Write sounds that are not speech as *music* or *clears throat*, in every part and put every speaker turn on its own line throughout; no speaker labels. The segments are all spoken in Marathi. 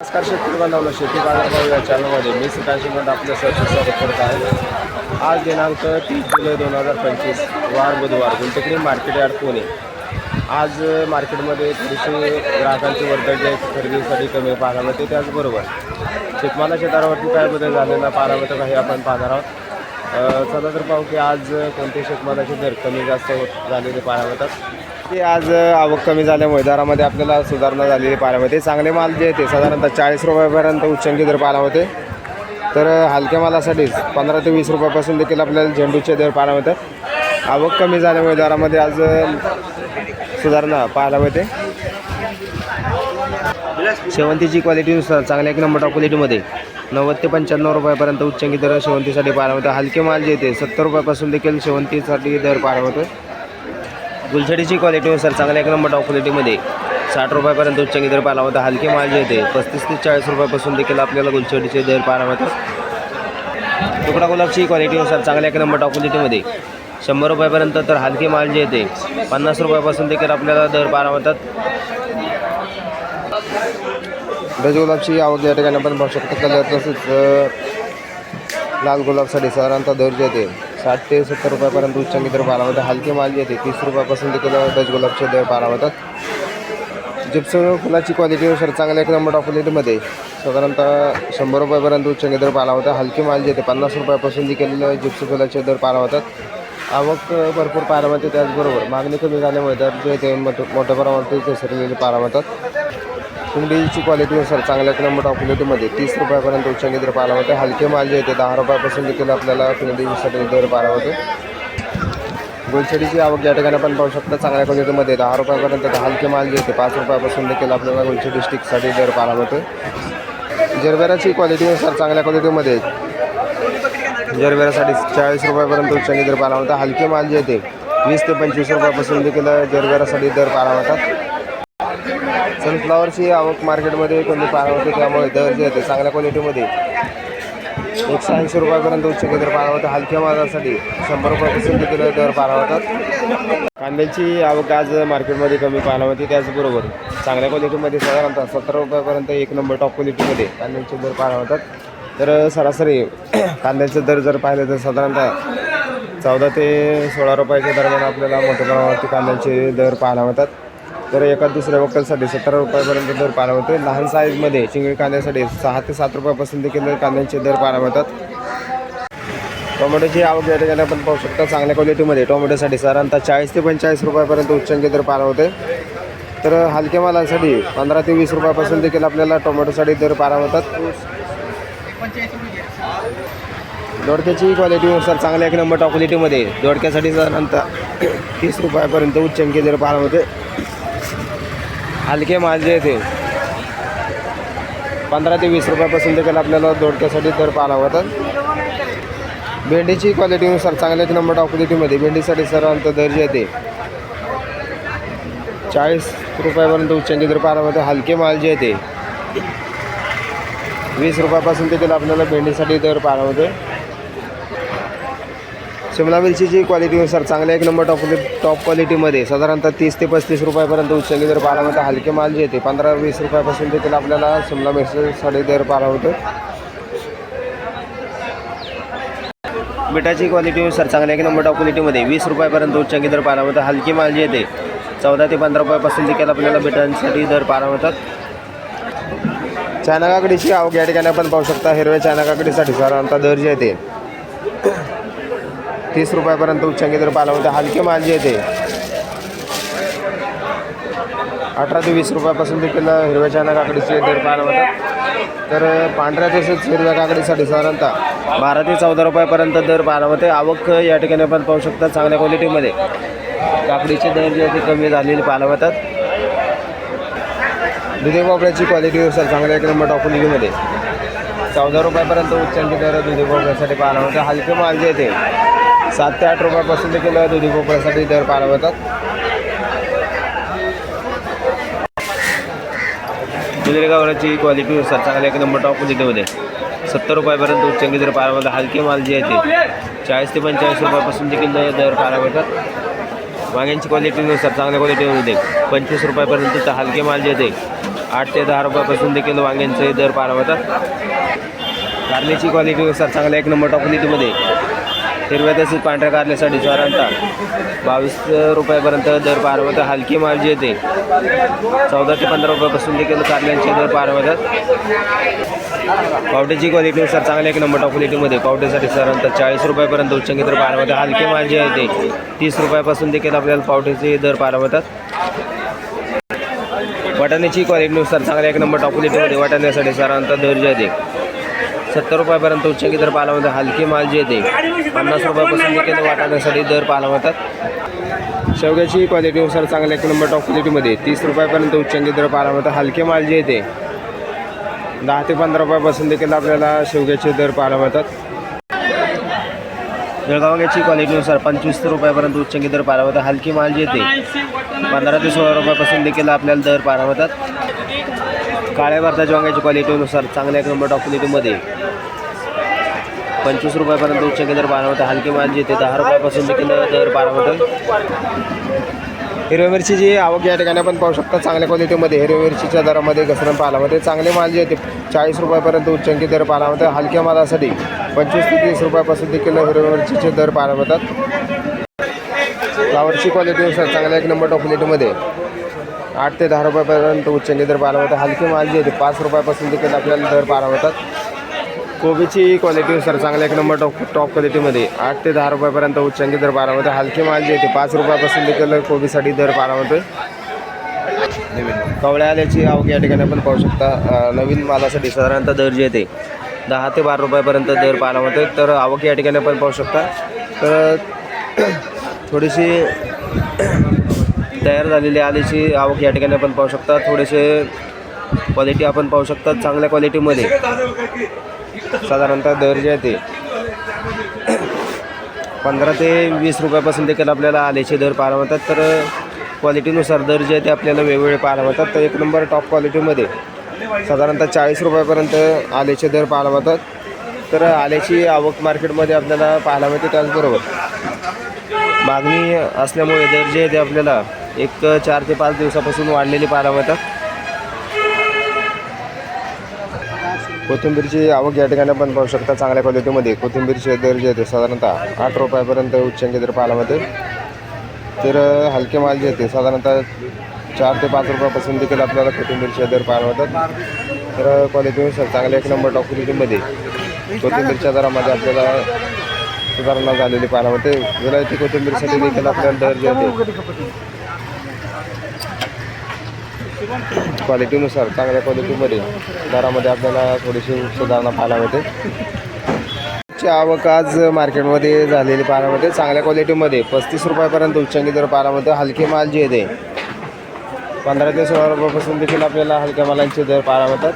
नमस्कार शेतकरी बांधवांनो शेती बाजारभाव या चॅनलमध्ये मी सकाळशी म्हणून आपलं सहर्ष स्वागत करत आहे. आज दिनांक तीस जुलै दोन हजार पंचवीस वार बुधवार गुंतकरी मार्केट यार्ड पुणे. आज मार्केटमध्ये थोडीशी ग्राहकांची वर्दळ जे खरेदीसाठी कमी पाहायला मिळते त्याचबरोबर शेतमालाच्या दरावरती काय बदल झालेला पाहायला काही आपण पाहणार आहोत. चला तर पाहू की आज कोणते शेतमालाचे दर कमी जास्त होत झालेले पाहायला मिळतात. की आज आवक कमी झाल्यामुळे दरामध्ये आपल्याला सुधारणा झालेली पाहायला मिळते. चांगले माल जे आहे ते साधारणतः चाळीस रुपयापर्यंत उच्चंकी दर पाहायला होते. तर हलक्या मालासाठीच पंधरा ते वीस रुपयापासून देखील आपल्याला झेंडूचे दर पाहायला मिळतात. आवक कमी झाल्यामुळे दरामध्ये आज सुधारणा पाहायला मिळते. शेवंतीची क्वालिटीनुसार चांगल्या एक नंबर क्वालिटीमध्ये नव्वद ते पंच्याण्णव रुपयापर्यंत उच्चांकी दर शेवंतीसाठी पाहायला मिळतो हलके माल जे येते सत्तर रुपयापासून देखील शेवंतीसाठी दर पाहायला मिळतो गुलछडीची क्वालिटी सर चांगल्या एक नंबर टॉप क्वालिटीमध्ये साठ रुपयापर्यंत उच्चांकी दर पाहायला होता. हलके माल जे येते पस्तीस ते चाळीस रुपयापासून देखील आपल्याला गुलछडीचे दर पाहायला मिळतात. तुकडा गुलाबची क्वालिटीनुसार चांगल्या एक नंबर टॉप क्वालिटीमध्ये शंभर रुपयापर्यंत तर हलके माल जे येते पन्नास रुपयापासून देखील आपल्याला दर पाहायला मिळतात. डज गुलाबची आवक या ठिकाणी आपण पाहू शकतो. कलर तसेच लाल गुलाबसाठी साधारणतः दर जे येते साठ ते सत्तर रुपयापर्यंत उच्चांकी दर पाहायला मिळतात हलके माल येते. तीस रुपयापासून देखील डच गुलाबचे दर पाहायला मिळतात जिप्सम फुलाची क्वालिटीनुसार चांगल्या एक नंबर टॉप साधारणतः शंभर रुपयापर्यंत उच्चांकी दर पाहायला मिळतात हलके माल येते पन्नास रुपयापासून देखील जिप्सम फुलाचे दर पाहायला मिळतात आवक भरपूर पाहायला मिळते त्याचबरोबर. मागणी कमी झाल्यामुळे दर जे ते मोठ्या प्रमाणात घसरलेले पारा मिळतात कुंडीची क्वालिटीनुसार चांगल्या एक नंबर क्वालिटीमध्ये तीस रुपयापर्यंत उच्चांकी दर पाहायला होते. हलके माल जे येते दहा रुपयापासून देखील आपल्याला कुंडीसाठी दर पाहायला होते. गुलछडीची आवक या ठिकाणी आपण पाहू शकता चांगल्या क्वालिटीमध्ये दहा रुपयापर्यंत हलके माल जे येते पाच रुपयापासून देखील आपल्याला गुलछडी स्टिकसाठी दर पाहायला होते. जरबेराची क्वालिटीनुसार चांगल्या क्वालिटीमध्ये जरबेरासाठी चाळीस रुपयापर्यंत उच्चांकी दर पाहायला होता. हलके माल जे येते वीस ते पंचवीस रुपयापासून देखील जरबेरासाठी दर पाहायला होतात. सनफ्लॉवरची आवक मार्केटमध्ये कमी पाहायला होते? त्यामुळे दर जे होते चांगल्या क्वालिटीमध्ये. एकशे ऐंशी रुपयापर्यंत उच्च दर पाहायला होतं. हलक्या मालासाठी शंभर रुपयापासून किलो दर पाहायला होतात. कांद्याची आवक आज मार्केटमध्ये कमी पाहायला होती त्याचबरोबर चांगल्या क्वालिटीमध्ये साधारणतः सतरा रुपयापर्यंत एक नंबर टॉप क्वालिटीमध्ये कांद्याचे दर पाहायला होतात. तर सरासरी *clears throat* कांद्याचे दर जर पाहिले तर साधारणतः चौदा ते सोळा रुपयाच्या दरम्यान आपल्याला मोठ्या प्रमाणावरती कांद्याचे दर पाहायला होतात तर एका दुसऱ्या वक्कलसाठी सतरा रुपयापर्यंत दर पारावतो होते लहान साईजमध्ये चिंगळी कांद्यासाठी सहा ते सात रुपयापासून देखील कांद्यांचे दर पारावतात. टोमॅटोची आवक या ठिकाणी आपण पाहू शकता. चांगल्या क्वालिटीमध्ये टोमॅटोसाठी साधारणतः चाळीस ते पंचेचाळीस रुपयापर्यंत उच्चांकी दर पारावते होते तर हलक्या मालासाठी पंधरा ते वीस रुपयापासून देखील आपल्याला टोमॅटोसाठी दर पारावतात. होतात दोडक्याची क्वालिटीनुसार चांगल्या एक नंबर टॉक्वालिटीमध्ये दोडक्यासाठी साधारणतः तीस रुपयापर्यंत उच्चांकी दर पारावते होते हलके मांजे येते ते. पंधरा ते वीस रुपयापासून देखील आपल्याला दोडक्यासाठी दर पाहायला होतात भेंडीची क्वालिटीनुसार चांगल्या एक नंबर टॉप क्वालिटीमध्ये भेंडीसाठी सर्वांत दर जे येते. चाळीस रुपयापर्यंत उच्चांकी दर पाहायला होते हलके माल जे येते. वीस रुपयापासून देखील आपल्याला भेंडीसाठी दर पाहायला होते शिमला मिरचीची क्वालिटीनुसार चांगल्या एक नंबर टॉप टॉप क्वालिटीमध्ये साधारणतः तीस ते पस्तीस रुपयापर्यंत उच्चांकी दर पाहायला मिळतं. हलके माल जे येते पंधरा वीस रुपयापासून देखील आपल्याला शिमला मिरचीसाठी दर पाहायला होतं मिठाची क्वालिटीनुसार चांगल्या एक नंबर टॉप क्वालिटीमध्ये वीस रुपयापर्यंत उच्चांकी दर पाहायला होतं हलकी माल जे येते चौदा ते पंधरा रुपयापासून देखील आपल्याला मिठांसाठी दर पाहायला होतात चायना काकडीची आवक या ठिकाणी आपण पाहू शकता. हिरव्या चायना काकडीसाठी साधारणतः दर जे येते तीस रुपयापर्यंत उच्चांकी दर पाहायला होते हलके माल जे येते अठरा ते वीस रुपयापासून देखील हिरव्या चायना काकडीचे दर पाहायला होतात तर पांढऱ्या तसेच हिरव्या काकडीसाठी साधारणतः बारा ते चौदा रुपयापर्यंत दर पाहायला होते आवक या ठिकाणी आपण पाहू शकतात चांगल्या क्वालिटीमध्ये. काकडीचे दर जे आहे ते कमी झालेले पाहायला होतात दुधे भोपळ्याची क्वालिटीनुसार चांगल्या एक नंबर टॉप चौदा रुपयापर्यंत उच्चांकी दर दुधे भोपळ्यासाठी पाहायला होते हलके माल जे येते सात ते आठ रुपयापासून देखील दुधी भोपळ्यासाठी दर पालवतात होतात दुधी गावराची क्वालिटीनुसार चांगल्या एक नंबर टॉप क्वालिटीमध्ये सत्तर रुपयापर्यंत उच्चांकी दर पाहायला हलकी हलके माल जे आहे ते चाळीस ते पंचेचाळीस रुपयापासून देखील दर पारावतात. वांग्यांची क्वालिटीनुसार चांगल्या क्वालिटीमध्ये पंचवीस रुपयापर्यंत हलके माल जे आहे ते आठ ते दहा रुपयापासून देखील वांग्यांचे दर पारावतात. मिळतात कारल्याची क्वालिटीनुसार चांगल्या एक नंबर टॉप क्वालिटीमध्ये हिरव्या तसेच पांढऱ्या कारल्यासाठी साधारणतः बावीस रुपयापर्यंत दर पाहायला हलकी माल जी येते. चौदा ते पंधरा रुपयापासून देखील कारल्यांचे दर पारवतात. मिळतात पावट्याची क्वालिटीनुसार चांगल्या एक नंबर टॉप क्वालिटीमध्ये पावट्यासाठी साधारणतः चाळीस रुपयापर्यंत उच्चंगी दर पाहायला हलकी माल जी आहे ते तीस रुपयापासून देखील आपल्याला पावट्याचे दर पारवतात. वाटाण्याची क्वालिटीनुसार चांगल्या एक नंबर टॉप क्वालिटीमध्ये वाटाण्यासाठी साधारणतः दर जे आहे सत्तर रुपयापर्यंत उच्चांकी दर पाहायला मिळतात. हलके माल जे येते पन्नास रुपयापासून देखील वाटाण्यासाठी दर पाहायला मिळतात. शेवग्याची क्वालिटीनुसार चांगल्या एक नंबर टॉप क्वालिटीमध्ये तीस रुपयापर्यंत उच्चांकी दर पाहायला मिळतात. हलके माल जे येते दहा ते पंधरा रुपयापासून देखील आपल्याला शेवग्याचे दर पाहायला मिळतात. जळगावग्याची क्वालिटीनुसार पंचवीस रुपयापर्यंत उच्चांकी दर पाहायला मिळतात. हलकी माल जे येते पंधरा ते सोळा रुपयापासून देखील आपल्याला दर पाहायला मिळतात. काळ्या भारताच्या वांग्याची क्वालिटीनुसार चांगल्या एक नंबर टॉप क्वालिटीमध्ये पंचवीस रुपयापर्यंत उच्च दर पाहायला हलकी माल येते दहा रुपयापासून देखील दर पाहायला मिळतात हिरव्या मिरचीची आवक या ठिकाणी आपण पाहू शकता चांगल्या क्वालिटीमध्ये हिरव्या मिरचीच्या दरामध्ये घसरण पाहायला चांगले माल जे ते चाळीस रुपयापर्यंत उच्चंकी दर पाहायला मिळते. हलक्या मालासाठी पंचवीस ते तीस रुपयापासून देखील हिरव्या मिरचीचे दर पाहायला मिळतात. फ्लावरची क्वालिटीनुसार चांगल्या एक नंबर टॉप क्वालिटीमध्ये आठ ते दहा रुपयापर्यंत उच्चंकी दर पाहायला मिळतात हलकी माल जे आहे ते पाच रुपयापासून देखील आपल्याला दर पाहायला मिळतात. कोबीची क्वालिटीनुसार चांगल्या एक नंबर टॉप टॉप क्वालिटीमध्ये आठ ते दहा रुपयापर्यंत उच्चांकी दर बारामध्ये हलकी माल जे येते ते पाच रुपयापासून देखील कोबीसाठी दर पाहायला मिळतोय. कवळ्या आल्याची आवक या ठिकाणी आपण पाहू शकता. नवीन मालासाठी साधारणतः दर जे येते दहा ते बारा रुपयापर्यंत दर पाहायला होते तर आवक या ठिकाणी आपण पाहू शकता. तर थोडीशी तयार झालेली आल्याची आवक या ठिकाणी आपण पाहू शकता. थोडेसे क्वालिटी आपण पाहू शकता चांगल्या क्वालिटीमध्ये साधारणतः दर्जा आहे ते. पंधरा ते वीस रुपयापासून देखील आपल्याला आल्याचे दर पाहायला मिळतात. तर क्वालिटीनुसार दर जे आहे ते आपल्याला वेगवेगळे पाहायला मिळतात. तर एक नंबर टॉप क्वालिटीमध्ये साधारणतः चाळीस रुपयापर्यंत आल्याचे दर पाहायला मिळतात. तर आल्याची आवक मार्केटमध्ये आपल्याला पाहायला मिळते त्याचबरोबर. मागणी असल्यामुळे दर जे आहे ते आपल्याला एक चार ते पाच दिवसापासून वाढलेली पाहायला मिळतात. कोथिंबीरची आवक या ठिकाणी आपण पाहू शकता चांगल्या क्वालिटीमध्ये कोथिंबीरचे दर जे आहे साधारणतः आठ रुपयापर्यंत उच्चांकी दर पाहायला तर हलके माल जे येते साधारणतः चार ते पाच रुपयापासून देखील आपल्याला कोथिंबीरचे दर पाहायला मिळतात. तर क्वालिटीनुसार चांगल्या एक नंबर टॉप कोथिंबीरच्या दरामध्ये आपल्याला सुधारणा झालेली पाहायला मिळते. विलायती कोथिंबीरसाठी देखील आपल्याला दर जे आहे क्वालिटीनुसार चांगल्या क्वालिटीमध्ये दरामध्ये आपल्याला थोडीशी सुधारणा पाहायला मिळते. आवक आज मार्केटमध्ये झालेली पाहायला मिळते. चांगल्या क्वालिटीमध्ये पस्तीस रुपयापर्यंत उच्चांकी दर पाहायला मिळते. हलके माल जे आहे पंधरा ते सोळा रुपयापासून देखील आपल्याला हलक्या मालांचे दर पाहायला मिळतात.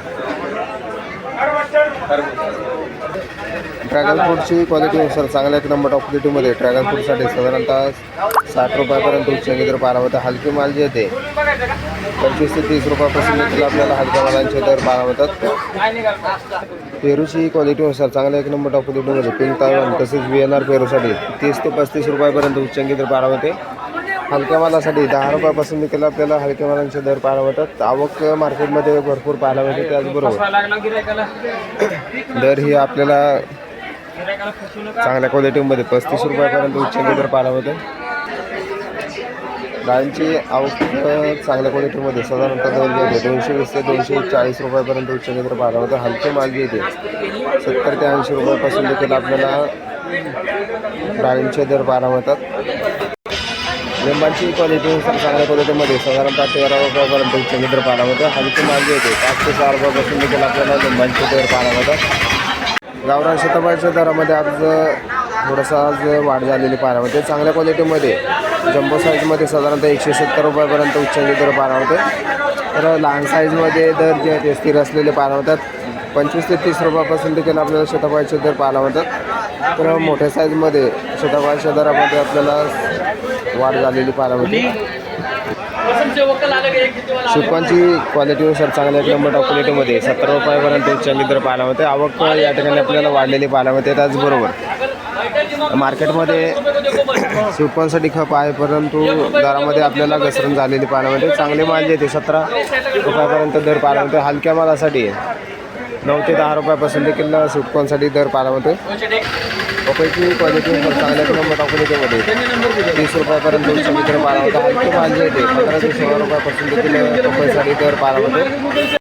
ड्रॅगन फ्रूटची क्वालिटीनुसार चांगल्या एक नंबर टॉप क्वालिटीमध्ये ड्रॅगन फ्रूटसाठी साधारणतः साठ रुपयापर्यंत उच्चांकी दर पाहायला मिळते हलके माल जे येते पंचवीस ते तीस रुपयापासून देखील आपल्याला हलक्या मालांचे दर पाहायला मिळतात पेरूची क्वालिटीनुसार चांगल्या एक नंबर टॉप क्वालिटीमध्ये पिंक तायवान तसेच व्ही एन आर पेरूसाठी तीस ते पस्तीस रुपयापर्यंत उच्चांकी दर पाहायला हलक्या मालासाठी दहा रुपयापासून देखील आपल्याला हलक्या मालांचे दर पाहायला मिळतात आवक मार्केटमध्ये भरपूर पाहायला मिळते त्याचबरोबर. दर ही आपल्याला चांगल्या क्वालिटीमध्ये पस्तीस रुपयापर्यंत उच्च दर पाला होते डाळींची आवक चांगल्या क्वालिटीमध्ये साधारणतः दोन जे दोनशे वीस ते दोनशे चाळीस रुपयापर्यंत उच्च दर पाला होतं हलके माल येते सत्तर ते ऐंशी रुपयापासून देखील आपल्याला डाळींचे दर पाहायला होतात लिंबांची क्वालिटीनुसार चांगल्या क्वालिटीमध्ये साधारणतः तेरा रुपयापर्यंत उच्च दर पाहायला होतं हलके मागे येते पाच ते सहा रुपयापासून देखील आपल्याला लिंबांचे दर पाहायला होतात गावरान शतमाच्या दरामध्ये आज थोडंसं आज वाढ झालेली पाहायला होते चांगल्या क्वालिटीमध्ये जम्बो साईजमध्ये साधारणतः एकशे सत्तर रुपयापर्यंत उच्चांचे दर पाहायला होते तर लहान साईजमध्ये दर जे आहेत ते स्थिर असलेले पारा होतात पंचवीस ते तीस रुपयापासून देखील आपल्याला शतपाळीचे दर पाहायला होतात तर मोठ्या साईजमध्ये शतपाळीच्या दरामध्ये आपल्याला वाढ झालेली पाहायला होती सुपांची क्वालिटीनुसार चांगल्या एक नंबर टॉप क्वालिटीमध्ये सतरा रुपयापर्यंत उच्चांकी दर पाहायला होते आवक या ठिकाणी आपल्याला वाढलेली पाहायला होते त्याचबरोबर मार्केटमध्ये सुपांसाठी खप आहे परंतु दरामध्ये आपल्याला घसरण झालेली पाहायला मिळते. चांगले माल जे ते सतरा रुपयापर्यंत दर पाहायला मिळते. हलक्या मालासाठी नऊ ते दहा रुपयापासून देखील सुटकोनसाठी दर पाहायला मिळतो पपईची क्वालिटी चांगल्या एक नंबर टॉप क्वालिटीमध्ये तीस रुपयापर्यंत दोनशे मित्र पाहायला होता. हलके माल जे ते पंधरा ते सोळा रुपयापासून देखील पपईसाठी दर पाहायला होतो.